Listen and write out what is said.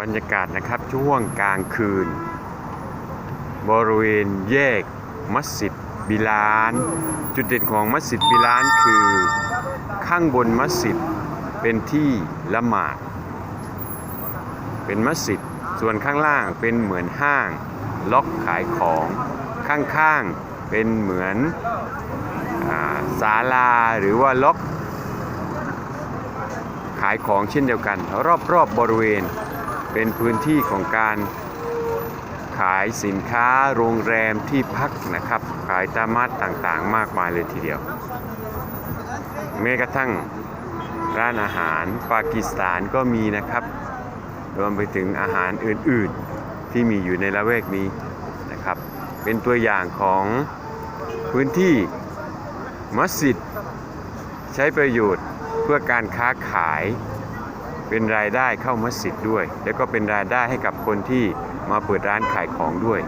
บรรยากาศนะครับช่วงกลางคืน บริเวณแยกมัสยิดบิลาน จุดเด่นของมัสยิดบิลานคือ ข้างบนมัสยิดเป็นที่ละหมาด เป็นมัสยิดส่วนข้างล่างเป็นเหมือนห้าง ล็อกขายของข้างๆเป็นเหมือนอศาลาหรือว่าล็อกขายของเช่นเดียวกัน รอบๆบบริเวณ เป็นพื้นที่ของการขายสินค้าโรงแรมที่พักนะครับ ขายตามัดต่างๆ มากมายเลยทีเดียวแม้กระทั่งร้านอาหารปากีสถานก็มีนะครับ รวมไปถึงอาหารอื่นๆที่มีอยู่ในละแวกนี้นะครับ เป็นตัวอย่างของพื้นที่มัสยิดใช้ประโยชน์เพื่อการค้าขาย เป็นรายได้เข้ามัสยิดด้วย แล้วก็เป็นรายได้ให้กับคนที่มาเปิดร้านขายของด้วย